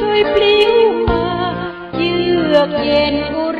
Chơi p ลิ้ u hòa như ước dền cô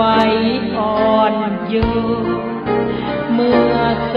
ไหวอ่อนโยนเมื่อโศ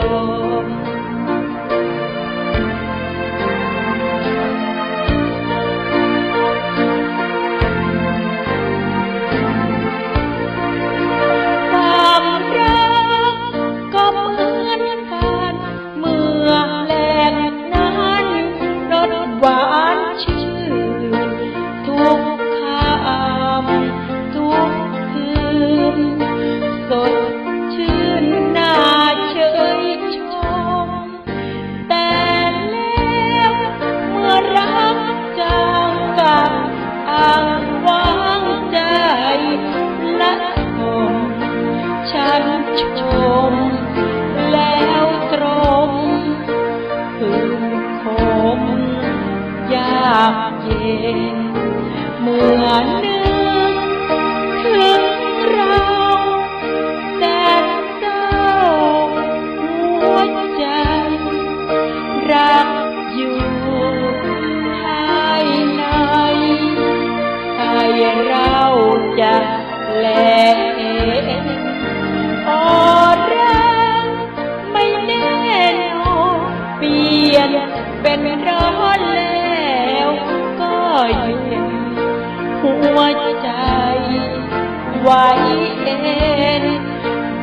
ชม แล้วตรงพึงคมยากเย็นเมือนนึกถึงเราแสนเศร้าหัวใจ รักอยู่ภายให้เราจะแล เป็นร้อนแล้วก็เย็นหัวใจไหวเอ็น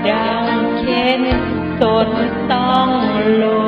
ดังเช่นตนต้องลง